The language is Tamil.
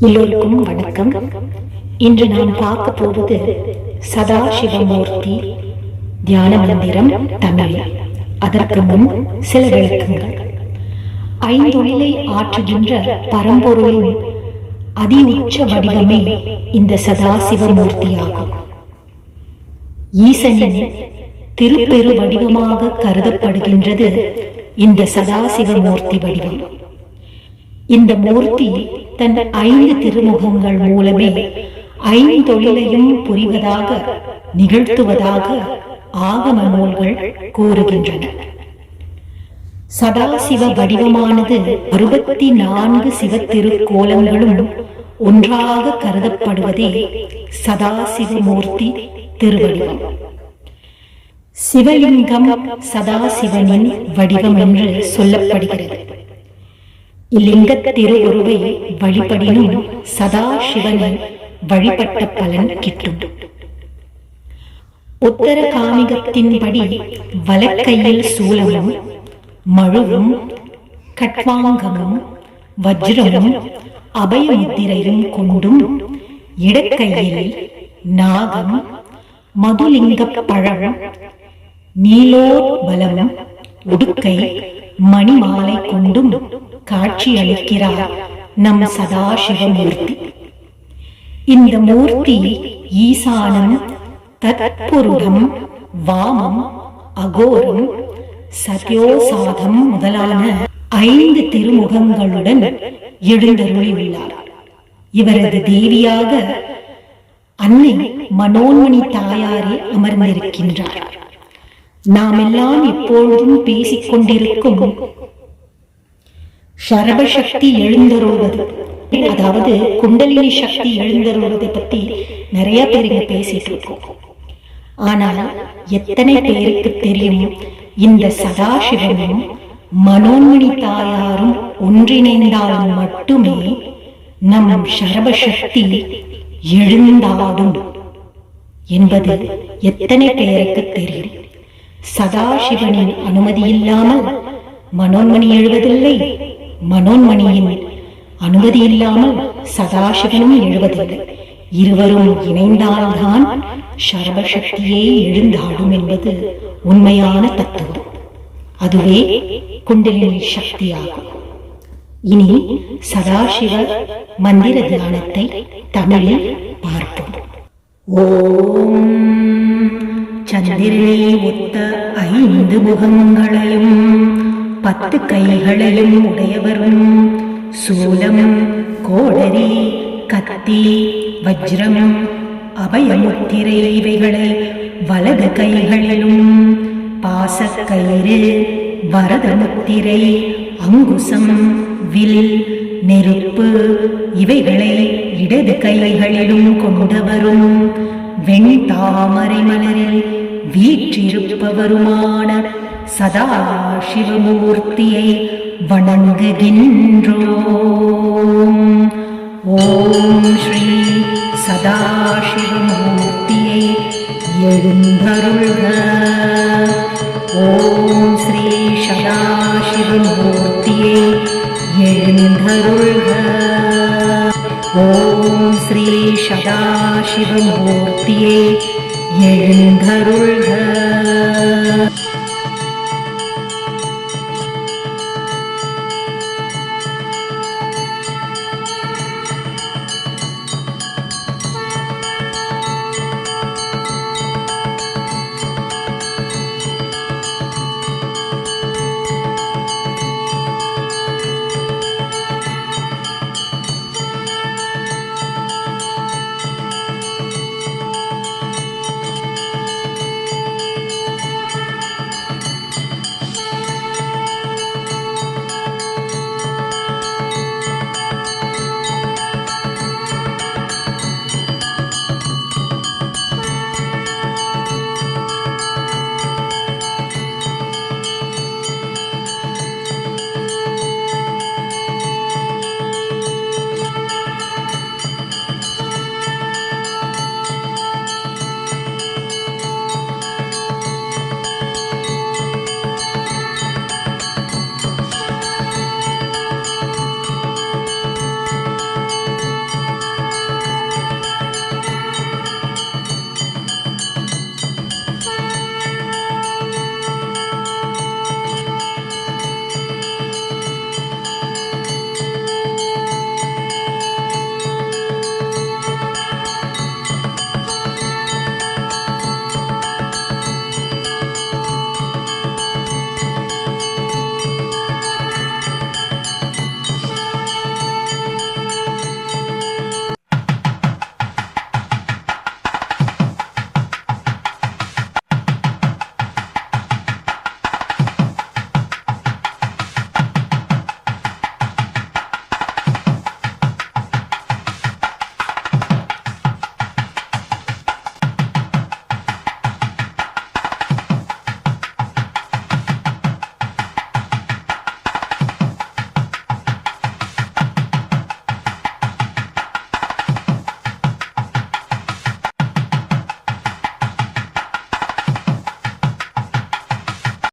எல்லோருக்கும் வணக்கம். இன்று நாம் பார்க்க போவது சதாசிவமூர்த்தி தியான மந்திரம் தமிழ். அதற்கு முன் சில விளக்கங்கள். ஐந்தொழிலை ஆற்றுகின்ற பரம்பொருளின் அதி உச்ச வடிவமே இந்த சதாசிவமூர்த்தியாகும். ஈசனின் திருப்பெரு வடிவமாக கருதப்படுகின்றது இந்த சதாசிவமூர்த்தி வடிவம். இந்த மூர்த்தி தன் ஐந்து திருமுகங்கள் மூலமே ஐந்தொழிலையும் புரிவதாக நிகழ்த்துவதாக ஆகம நூல்கள் கூறுகின்றன. சதாசிவ வடிவமானது அறுபத்தி நான்கு சிவத்திருக்கோலங்களும் ஒன்றாக கருதப்படுவதே சதாசிவமூர்த்தி திருவடிவம். சிவலிங்கம் சதாசிவனின் வடிவம் என்று சொல்லப்படுகிறது. இலிங்க வழிபடினும் சதா சிவனை வழிபட்ட பலன் கிட்டும். உத்தர காமிகத்தின்படி வலக்கையில் சூலமும் மழுவும் கட்வாங்கமும் வஜ்ரமும் அபயமுத்திரையும் கொண்டும் இடக்கையில் நாகம் மதுலிங்க பழம் நீலோத்பலம் உடுக்கை மணிமாலை கொண்டும் காட்சி அளிக்கிறார். நம் சதாசிவமூர்த்தி இந்த மூர்த்தி ஈசானம் தத்புருடம் வாமம் அகோரம் சத்யோசாதம் முதலான ஐந்து திருமுகங்களுடன் எழுந்தருளியுள்ளார். இவரது தேவியாக அன்னை மனோன்மணி தாயாரே அமர்ந்திருக்கின்றார். நாமெல்லாம் எப்பொழுதும் பேசிக் கொண்டிருக்கும் சரபசக்தி எழுந்தருள்வது. அதாவது குண்டலினி சக்தி எழுந்தருள்வதை பத்தி நிறைய பேர் இங்க பேசிட்டு இருக்கோம். ஆனால் எத்தனை பேருக்கு தெரியும் இந்த சதாசிவமும் மனோன்மணி தாயாரும் ஒன்றிணைந்தால் மட்டுமே நம் சரபசக்தி எழுந்தாடும் என்பது எத்தனை பேருக்கு தெரியும்? சதாசிவனின் அனுமதி இல்லாமல் மனோன்மணி எழுவதில்லை மனோன்மணியின் அனுமதி இல்லாமல் சதாசிவனும் எழுவதில்லை இருவரும் இணைந்தால்தான் சர்வசக்தியே எழுந்தாடும் என்பது உண்மையான தத்துவம். அதுவே குண்டலினி சக்தியாகும். இனி சதாசிவ மந்திர தியானத்தை தமிழில் பார்ப்போம். ஓம் சந்திரனே ஒத்த ஐந்து முகங்களையும் பத்து கைகளையும் உடையவரும். சூலம் கோடரி கத்தி வஜ்ரம் அபயமுத்திரை இவைகளை வலது கைகளிலும். பாசக்கயிறு வரதமுத்திரை அங்குசம் வில் நெருப்பு இவைகளை இடது கைகளிலும் கொண்டவரும். வெண் தாமரை மலரில் வீற்றிருப்பவருமான சதா சிவமூர்த்தியை வணங்குகின்றோம். ஓம் ஸ்ரீ சதா சிவமூர்த்தியை எழுந்தருள்க. ஓம் ஸ்ரீ சதா சிவமூர்த்தியை எழுந்தருள்க. ஓம் ஸ்ரீ சதா சிவமூர்த்தியை எழுந்தருள்க.